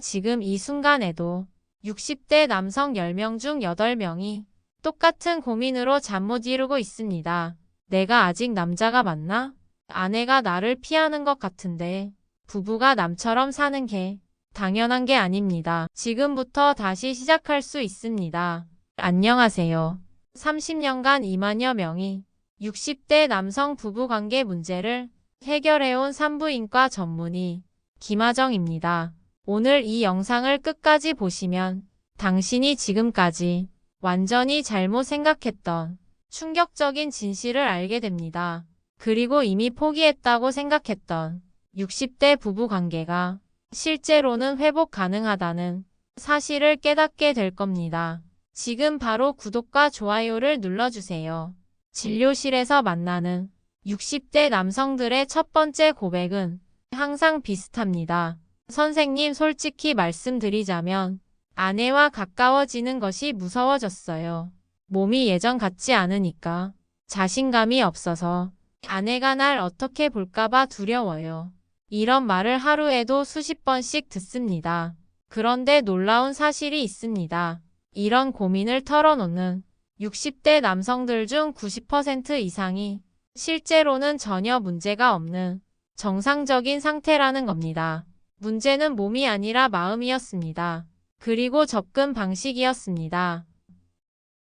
지금 이 순간에도 60대 남성 10명 중 8명이 똑같은 고민으로 잠 못 이루고 있습니다. 내가 아직 남자가 맞나? 아내가 나를 피하는 것 같은데 부부가 남처럼 사는 게 당연한 게 아닙니다. 지금부터 다시 시작할 수 있습니다. 안녕하세요. 30년간 2만여 명이 60대 남성 부부 관계 문제를 해결해온 산부인과 전문의 김하정입니다. 오늘 이 영상을 끝까지 보시면 당신이 지금까지 완전히 잘못 생각했던 충격적인 진실을 알게 됩니다. 그리고 이미 포기했다고 생각했던 60대 부부 관계가 실제로는 회복 가능하다는 사실을 깨닫게 될 겁니다. 지금 바로 구독과 좋아요를 눌러주세요. 진료실에서 만나는 60대 남성들의 첫 번째 고백은 항상 비슷합니다. 선생님 솔직히 말씀드리자면 아내와 가까워지는 것이 무서워졌어요. 몸이 예전 같지 않으니까 자신감이 없어서 아내가 날 어떻게 볼까봐 두려워요. 이런 말을 하루에도 수십 번씩 듣습니다. 그런데 놀라운 사실이 있습니다. 이런 고민을 털어놓는 60대 남성들 중 90% 이상이 실제로는 전혀 문제가 없는 정상적인 상태라는 겁니다. 문제는 몸이 아니라 마음이었습니다. 그리고 접근 방식이었습니다.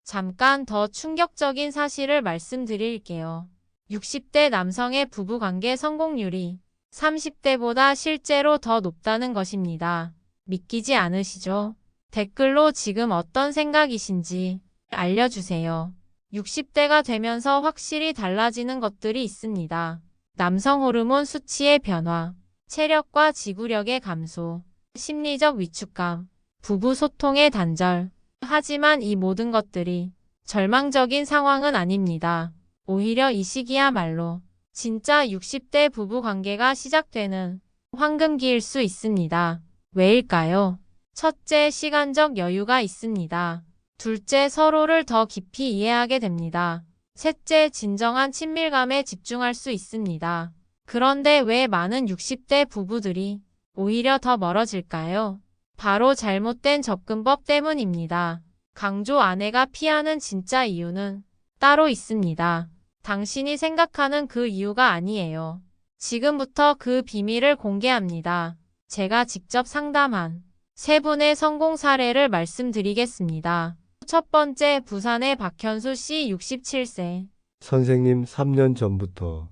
잠깐 더 충격적인 사실을 말씀드릴게요. 60대 남성의 부부관계 성공률이 30대보다 실제로 더 높다는 것입니다. 믿기지 않으시죠? 댓글로 지금 어떤 생각이신지 알려주세요. 60대가 되면서 확실히 달라지는 것들이 있습니다. 남성 호르몬 수치의 변화, 체력과 지구력의 감소, 심리적 위축감, 부부 소통의 단절. 하지만 이 모든 것들이 절망적인 상황은 아닙니다. 오히려 이 시기야말로 진짜 60대 부부 관계가 시작되는 황금기일 수 있습니다. 왜일까요? 첫째, 시간적 여유가 있습니다. 둘째, 서로를 더 깊이 이해하게 됩니다. 셋째, 진정한 친밀감에 집중할 수 있습니다. 그런데 왜 많은 60대 부부들이 오히려 더 멀어질까요? 바로 잘못된 접근법 때문입니다. 강조 아내가 피하는 진짜 이유는 따로 있습니다. 당신이 생각하는 그 이유가 아니에요. 지금부터 그 비밀을 공개합니다. 제가 직접 상담한 세 분의 성공 사례를 말씀드리겠습니다. 첫 번째, 부산의 박현수 씨 67세. 선생님 3년 전부터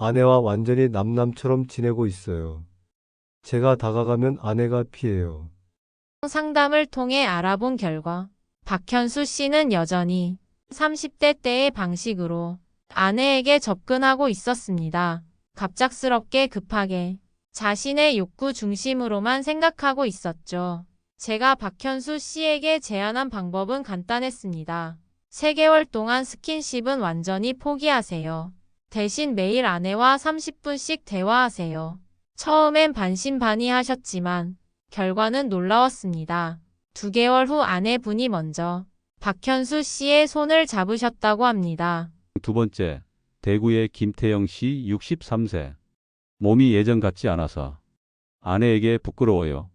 아내와 완전히 남남처럼 지내고 있어요. 제가 다가가면 아내가 피해요. 상담을 통해 알아본 결과 박현수 씨는 여전히 30대 때의 방식으로 아내에게 접근하고 있었습니다. 갑작스럽게 급하게 자신의 욕구 중심으로만 생각하고 있었죠. 제가 박현수 씨에게 제안한 방법은 간단했습니다. 3개월 동안 스킨십은 완전히 포기하세요. 대신 매일 아내와 30분씩 대화하세요. 처음엔 반신반의 하셨지만 결과는 놀라웠습니다. 2개월 후 아내분이 먼저 박현수 씨의 손을 잡으셨다고 합니다. 두 번째, 대구의 김태영 씨 63세. 몸이 예전 같지 않아서 아내에게 부끄러워요.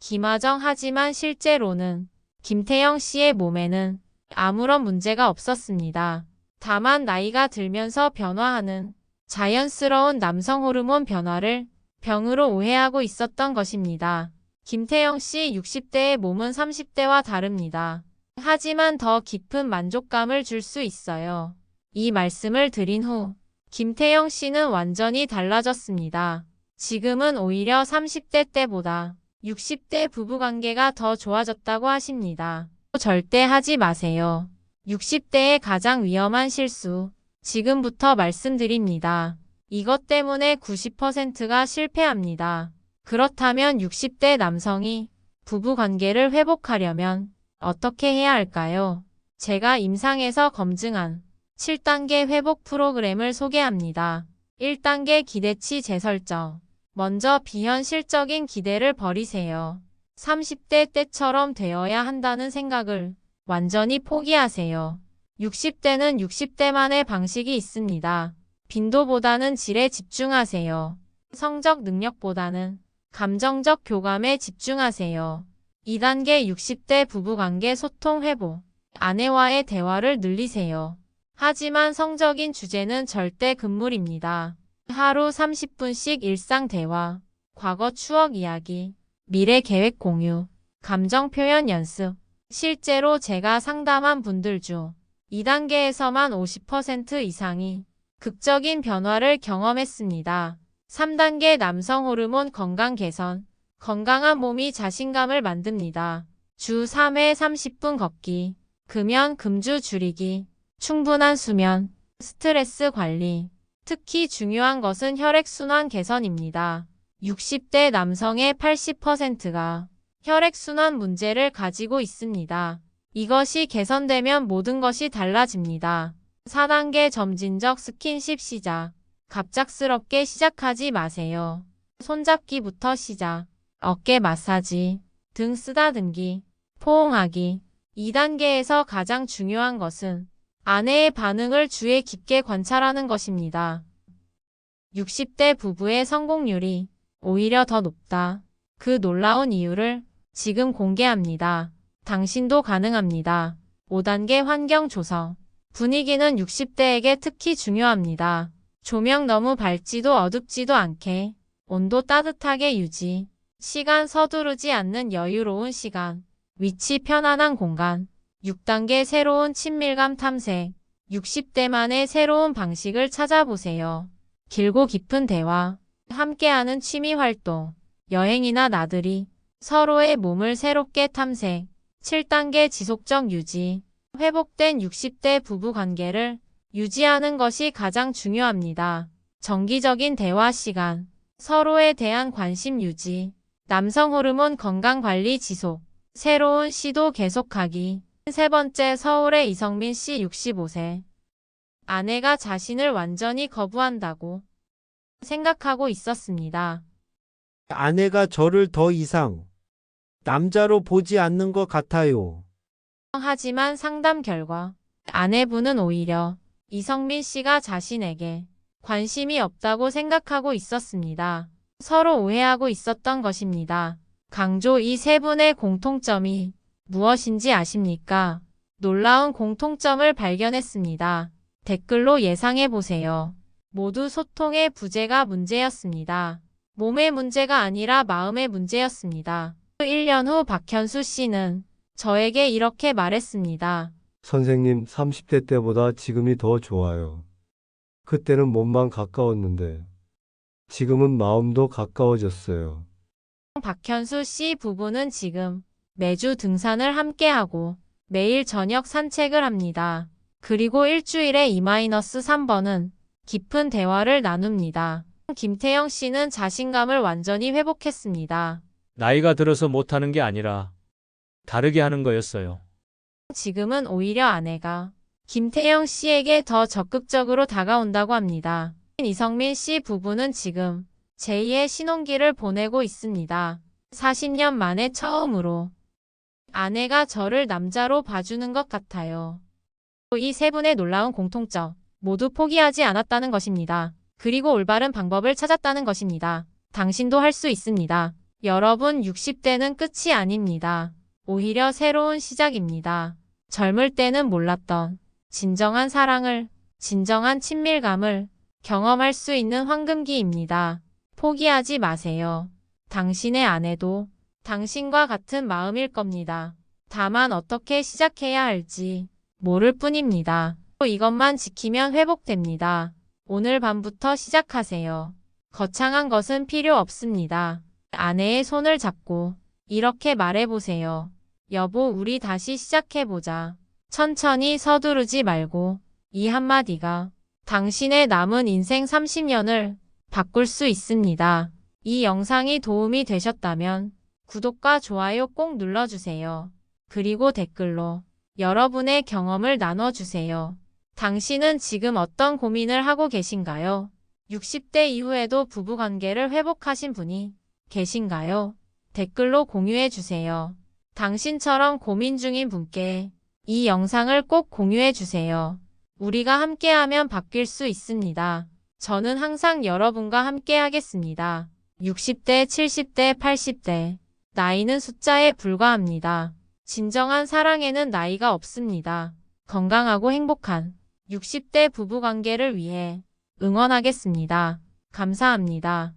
김하정 하지만 실제로는 김태영 씨의 몸에는 아무런 문제가 없었습니다. 다만 나이가 들면서 변화하는 자연스러운 남성 호르몬 변화를 병으로 오해하고 있었던 것입니다. 김태영 씨 60대의 몸은 30대와 다릅니다. 하지만 더 깊은 만족감을 줄 수 있어요. 이 말씀을 드린 후 김태영 씨는 완전히 달라졌습니다. 지금은 오히려 30대 때보다 60대 부부관계가 더 좋아졌다고 하십니다. 절대 하지 마세요. 60대의 가장 위험한 실수. 지금부터 말씀드립니다. 이것 때문에 90%가 실패합니다. 그렇다면 60대 남성이 부부 관계를 회복하려면 어떻게 해야 할까요? 제가 임상에서 검증한 7단계 회복 프로그램을 소개합니다. 1단계 기대치 재설정. 먼저 비현실적인 기대를 버리세요. 30대 때처럼 되어야 한다는 생각을 완전히 포기하세요. 60대는 60대만의 방식이 있습니다. 빈도보다는 질에 집중하세요. 성적 능력보다는 감정적 교감에 집중하세요. 2단계 60대 부부관계 소통 회복. 아내와의 대화를 늘리세요. 하지만 성적인 주제는 절대 금물입니다. 하루 30분씩 일상 대화, 과거 추억 이야기, 미래 계획 공유, 감정 표현 연습. 실제로 제가 상담한 분들 중 2단계에서만 50% 이상이 극적인 변화를 경험했습니다. 3단계 남성 호르몬 건강 개선. 건강한 몸이 자신감을 만듭니다. 주 3회 30분 걷기. 금연 금주 줄이기. 충분한 수면. 스트레스 관리. 특히 중요한 것은 혈액순환 개선입니다. 60대 남성의 80%가 혈액순환 문제를 가지고 있습니다. 이것이 개선되면 모든 것이 달라집니다. 4단계 점진적 스킨십 시작. 갑작스럽게 시작하지 마세요. 손잡기부터 시작. 어깨 마사지, 등 쓰다듬기, 포옹하기. 2단계에서 가장 중요한 것은 아내의 반응을 주의 깊게 관찰하는 것입니다. 60대 부부의 성공률이 오히려 더 높다. 그 놀라운 이유를 지금 공개합니다. 당신도 가능합니다. 5단계 환경 조성. 분위기는 60대에게 특히 중요합니다. 조명 너무 밝지도 어둡지도 않게, 온도 따뜻하게 유지, 시간 서두르지 않는 여유로운 시간, 위치 편안한 공간, 6단계 새로운 친밀감 탐색, 60대만의 새로운 방식을 찾아보세요. 길고 깊은 대화, 함께하는 취미 활동, 여행이나 나들이, 서로의 몸을 새롭게 탐색, 7단계 지속적 유지, 회복된 60대 부부 관계를 유지하는 것이 가장 중요합니다. 정기적인 대화 시간, 서로에 대한 관심 유지, 남성 호르몬 건강 관리 지속, 새로운 시도 계속하기. 세 번째 서울의 이성민 씨 65세. 아내가 자신을 완전히 거부한다고 생각하고 있었습니다. 아내가 저를 더 이상 남자로 보지 않는 것 같아요. 하지만 상담 결과 아내분은 오히려 이성민 씨가 자신에게 관심이 없다고 생각하고 있었습니다. 서로 오해하고 있었던 것입니다. 강조 이 세 분의 공통점이 무엇인지 아십니까? 놀라운 공통점을 발견했습니다. 댓글로 예상해 보세요. 모두 소통의 부재가 문제였습니다. 몸의 문제가 아니라 마음의 문제였습니다. 1년 후 박현수 씨는 저에게 이렇게 말했습니다. 선생님 30대 때보다 지금이 더 좋아요. 그때는 몸만 가까웠는데 지금은 마음도 가까워졌어요. 박현수 씨 부부는 지금 매주 등산을 함께하고 매일 저녁 산책을 합니다. 그리고 일주일에 2-3번은 깊은 대화를 나눕니다. 김태영 씨는 자신감을 완전히 회복했습니다. 나이가 들어서 못하는 게 아니라 다르게 하는 거였어요. 지금은 오히려 아내가 김태영 씨에게 더 적극적으로 다가온다고 합니다. 이성민 씨 부부는 지금 제2의 신혼기를 보내고 있습니다. 40년 만에 처음으로 아내가 저를 남자로 봐주는 것 같아요. 이 세 분의 놀라운 공통점 모두 포기하지 않았다는 것입니다. 그리고 올바른 방법을 찾았다는 것입니다. 당신도 할 수 있습니다. 여러분 60대는 끝이 아닙니다. 오히려 새로운 시작입니다. 젊을 때는 몰랐던 진정한 사랑을, 진정한 친밀감을 경험할 수 있는 황금기입니다. 포기하지 마세요. 당신의 아내도 당신과 같은 마음일 겁니다. 다만 어떻게 시작해야 할지 모를 뿐입니다. 이것만 지키면 회복됩니다. 오늘 밤부터 시작하세요. 거창한 것은 필요 없습니다. 아내의 손을 잡고 이렇게 말해보세요. 여보, 우리 다시 시작해보자. 천천히 서두르지 말고 이 한마디가 당신의 남은 인생 30년을 바꿀 수 있습니다. 이 영상이 도움이 되셨다면 구독과 좋아요 꼭 눌러주세요. 그리고 댓글로 여러분의 경험을 나눠주세요. 당신은 지금 어떤 고민을 하고 계신가요? 60대 이후에도 부부관계를 회복하신 분이 계신가요? 댓글로 공유해주세요. 당신처럼 고민 중인 분께 이 영상을 꼭 공유해주세요. 우리가 함께하면 바뀔 수 있습니다. 저는 항상 여러분과 함께하겠습니다. 60대, 70대, 80대. 나이는 숫자에 불과합니다. 진정한 사랑에는 나이가 없습니다. 건강하고 행복한 60대 부부관계를 위해 응원하겠습니다. 감사합니다.